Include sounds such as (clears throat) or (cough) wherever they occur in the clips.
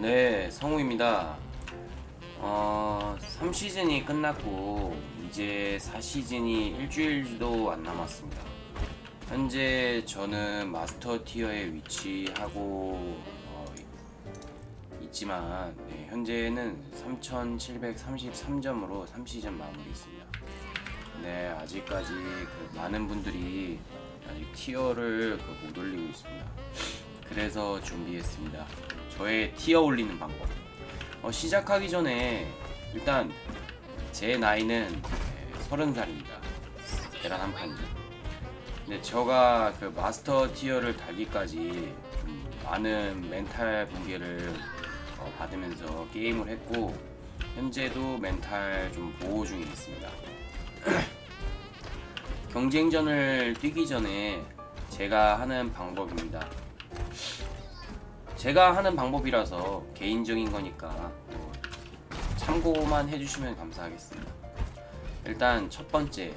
네, 성우입니다. 어, 3시즌이 끝났고 이제 4시즌이 일주일도 안 남았습니다. 현재 저는 마스터 티어에 위치하고 어, 있지만 네, 현재는 3,733점으로 3시즌 마무리했습니다. 네, 아직까지 그 많은 분들이 아직 티어를 그 못 올리고 있습니다. 그래서 준비했습니다. 저의 티어 올리는 방법. 어, 시작하기 전에 일단 제 나이는 서른 살입니다. 계란 한 판지. 근데 제가 그 마스터 티어를 달기까지 좀 많은 멘탈 붕괴를 어, 받으면서 게임을 했고 현재도 멘탈 좀 보호 중에 있습니다. (clears throat) 경쟁전을 뛰기 전에 제가 하는 방법입니다. 제가 하는 방법이라서 개인적인 거니까 또 참고만 해주시면 감사하겠습니다. 일단 첫 번째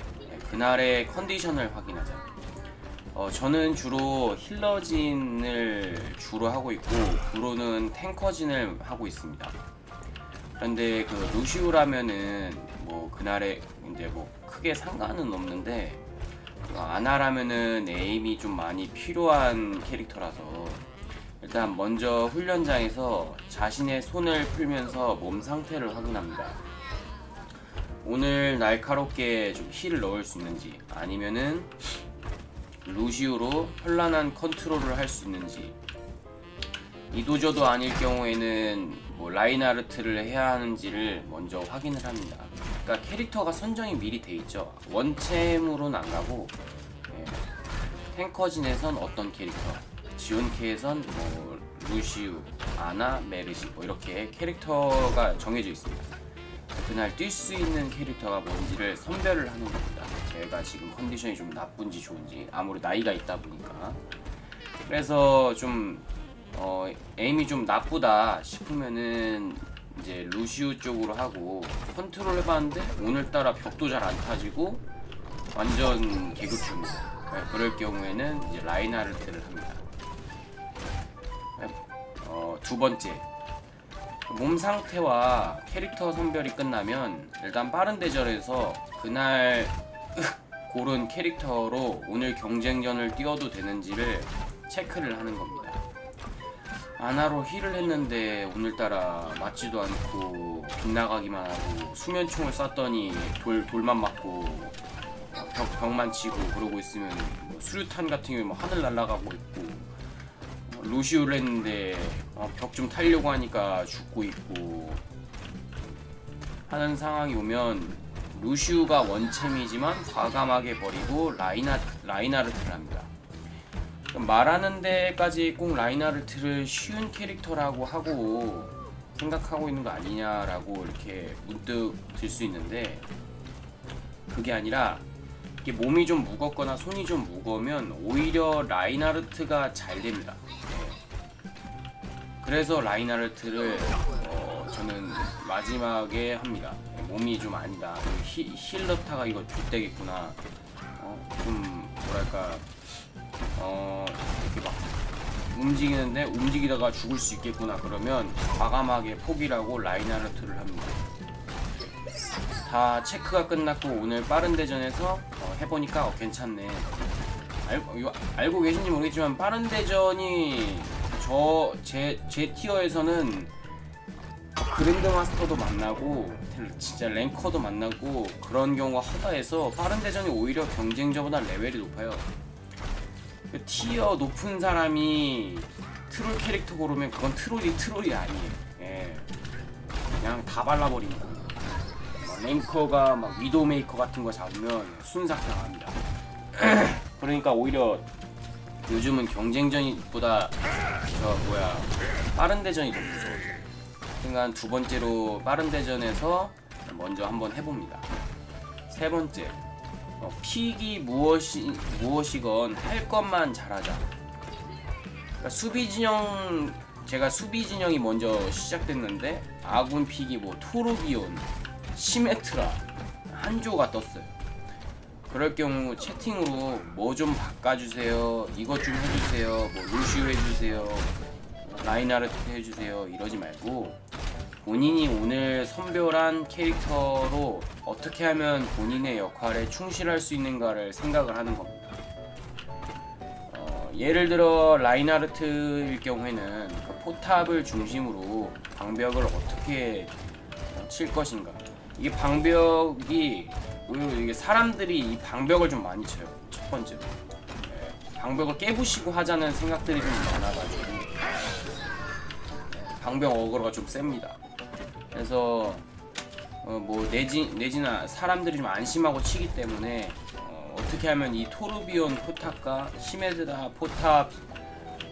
그날의 컨디션을 확인하자. 어, 저는 주로 힐러진을 주로 하고 있고 브로는 탱커진을 하고 있습니다. 그런데 그 루시우라면은 뭐 그날에 이제 뭐 크게 상관은 없는데 어, 아나라면은 에임이 좀 많이 필요한 캐릭터라서 일단 먼저 훈련장에서 자신의 손을 풀면서 몸 상태를 확인합니다. 오늘 날카롭게 좀 힐을 넣을 수 있는지 아니면은 루시우로 현란한 컨트롤을 할 수 있는지 이도저도 아닐 경우에는 뭐 라인하르트를 해야 하는지를 먼저 확인을 합니다. 그러니까 캐릭터가 선정이 미리 돼 있죠. 원챔으로는 안 가고 예, 탱커진에선 어떤 캐릭터, 지온케에선 뭐 루시우, 아나, 메르시 뭐 이렇게 캐릭터가 정해져 있습니다. 그날 뛸 수 있는 캐릭터가 뭔지를 선별을 하는 겁니다. 제가 지금 컨디션이 좀 나쁜지 좋은지 아무리 나이가 있다 보니까 그래서 좀 어, 에임이 좀 나쁘다 싶으면은 이제 루시우 쪽으로 하고 컨트롤 해봤는데 오늘따라 벽도 잘 안 타지고 완전 개급입니다. 네, 그럴 경우에는 이제 라인하르트를 합니다. 네, 어, 두 번째 몸 상태와 캐릭터 선별이 끝나면 일단 빠른 대절에서 그날 (laughs) 고른 캐릭터로 오늘 경쟁전을 뛰어도 되는지를 체크를 하는 겁니다. 아나로 힐을 했는데 오늘따라 맞지도 않고 빗나가기만 하고 수면총을 쐈더니 돌 돌만 맞고 벽 벽만 치고 그러고 있으면 뭐 수류탄 같은 경우에 뭐 하늘 날아가고 있고 어, 루시우를 했는데 어, 벽좀 타려고 하니까 죽고 있고 하는 상황이 오면 루시우가 원챔이지만 과감하게 버리고 라이나 라이나르트를 합니다. 그럼 말하는 데까지 꼭 라이나르트를 쉬운 캐릭터라고 하고 생각하고 있는 거 아니냐라고 이렇게 문득 들 수 있는데 그게 아니라 몸이 좀 무겁거나 손이 좀 무거우면 오히려 라이나르트가 잘 됩니다. 네. 그래서 라이나르트를 어, 저는 마지막에 합니다. 몸이 좀 아니다. 히, 힐러타가 이거 좆되겠구나. 어, 좀 뭐랄까 어 이렇게 막 움직이는데 움직이다가 죽을 수 있겠구나 그러면 과감하게 포기라고 라인하르트를 합니다. 다 체크가 끝났고 오늘 빠른 대전에서 어, 해보니까 어, 괜찮네. 알고, 이거 알고 계신지 모르겠지만 빠른 대전이 저 제 제 티어에서는 그랜드 마스터도 만나고 진짜 랭커도 만나고 그런 경우가 허다해서 빠른 대전이 오히려 경쟁자보다 레벨이 높아요. 그 티어 높은 사람이 트롤 캐릭터 고르면 그건 트롤이 트롤이 아니에요. 예. 그냥 다 발라버린다. 막 랭커가 막 위도우 메이커 같은 거 잡으면 순삭 당합니다. (clears throat) 그러니까 오히려 요즘은 경쟁전보다 저 뭐야 빠른 대전이 더 무서워져. 그러니까 두 번째로 빠른 대전에서 먼저 한번 해봅니다. 세 번째 어, 픽이 무엇이 무엇이건 할 것만 잘하자. 그러니까 수비 진영 제가 수비 진영이 먼저 시작됐는데 아군 픽이 뭐 토르비온, 시메트라 한조가 떴어요. 그럴 경우 채팅으로 뭐 좀 바꿔주세요, 이것 좀 해주세요, 뭐 루시오 해주세요, 라인하르트 해주세요 이러지 말고 본인이 오늘 선별한 캐릭터로 어떻게 하면 본인의 역할에 충실할 수 있는가를 생각을 하는 겁니다. 어, 예를 들어 라인하르트일 경우에는 그 포탑을 중심으로 방벽을 어떻게 칠 것인가. 이게 방벽이 의외로 이게 사람들이 이 방벽을 좀 많이 쳐요. 첫 번째로 예, 방벽을 깨부시고 하자는 생각들이 좀 많아가지고 예, 방벽 어그로가 좀 셉니다. 그래서 어, 뭐 내지 내지나 사람들이 좀 안심하고 치기 때문에 어, 어떻게 하면 이 토르비온 포탑과 시메드라 포탑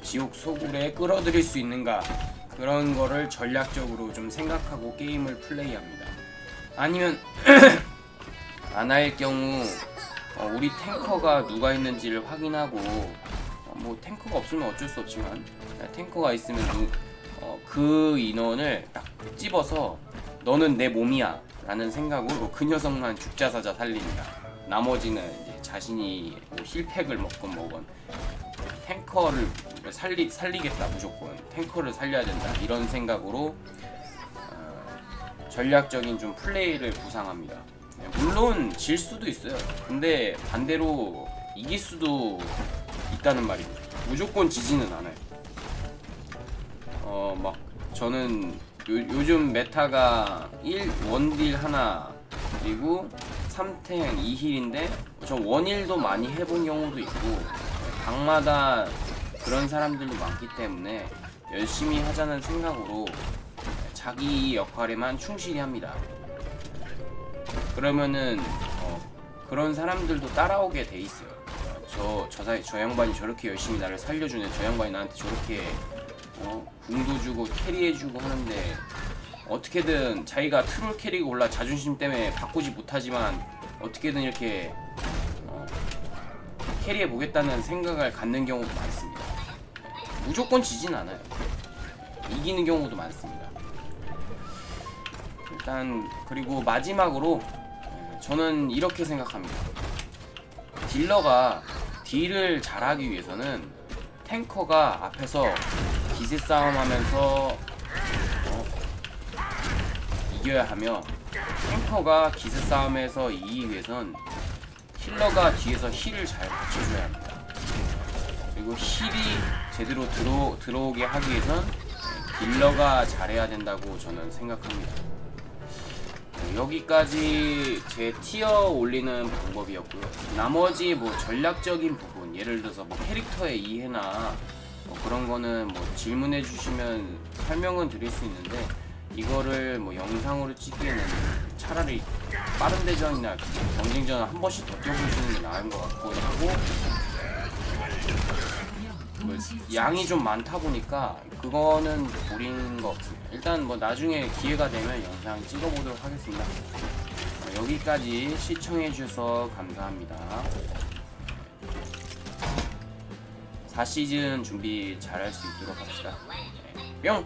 지옥 소굴에 끌어들일 수 있는가 그런 거를 전략적으로 좀 생각하고 게임을 플레이합니다. 아니면 (clears throat) 아나일 경우 어, 우리 탱커가 누가 있는지를 확인하고 어, 뭐 탱커가 없으면 어쩔 수 없지만 아, 탱커가 있으면 누, 어, 그 인원을 딱 집어서 너는 내 몸이야 라는 생각으로 그 녀석만 죽자사자 살립니다. 나머지는 이제 자신이 뭐 힐팩을 먹건 뭐건 탱커를 살리, 살리겠다 무조건 탱커를 살려야 된다 이런 생각으로 어, 전략적인 좀 플레이를 구상합니다. 네, 물론 질 수도 있어요. 근데 반대로 이길 수도 있다는 말입니다. 무조건 지지는 않아요. 어 막 저는 요, 요즘 메타가 1 원딜 하나 그리고 3탱 2힐인데 저 원힐도 많이 해본 경우도 있고 방마다 그런 사람들도 많기 때문에 열심히 하자는 생각으로 자기 역할에만 충실히 합니다. 그러면은 어, 그런 사람들도 따라오게 돼 있어요. 저, 저, 사, 저 양반이 저렇게 열심히 나를 살려주네. 저 양반이 나한테 저렇게 어, 궁도 주고 캐리해주고 하는데 어떻게든 자기가 트롤 캐릭이 올라 자존심 때문에 바꾸지 못하지만 어떻게든 이렇게 어, 캐리해 보겠다는 생각을 갖는 경우도 많습니다. 무조건 지진 않아요. 이기는 경우도 많습니다. 일단 그리고 마지막으로 예, 저는 이렇게 생각합니다. 딜러가 딜을 잘하기 위해서는 탱커가 앞에서 기세 싸움하면서 어, 이겨야 하며 탱커가 기세 싸움에서 이기기 위해선 힐러가 뒤에서 힐을 잘 받쳐줘야 합니다. 그리고 힐이 제대로 들어, 들어오게 하기 위해선 딜러가 잘해야 된다고 저는 생각합니다. 네, 여기까지 제 티어 올리는 방법이었고요. 나머지 뭐 전략적인 부분, 예를 들어서 뭐 캐릭터의 이해나 뭐 그런 거는 뭐 질문해 주시면 설명은 드릴 수 있는데 이거를 뭐 영상으로 찍기에는 차라리 빠른 대전이나 경쟁전 한 번씩 더 뛰어보시는 게 나은 것 같고 하고 뭐 양이 좀 많다 보니까 그거는 보리는 거 없습니다. 일단 뭐 나중에 기회가 되면 영상 찍어보도록 하겠습니다. 어, 여기까지 시청해 주셔서 감사합니다. 4시즌 준비 잘할 수 있도록 합시다. 네, 뿅!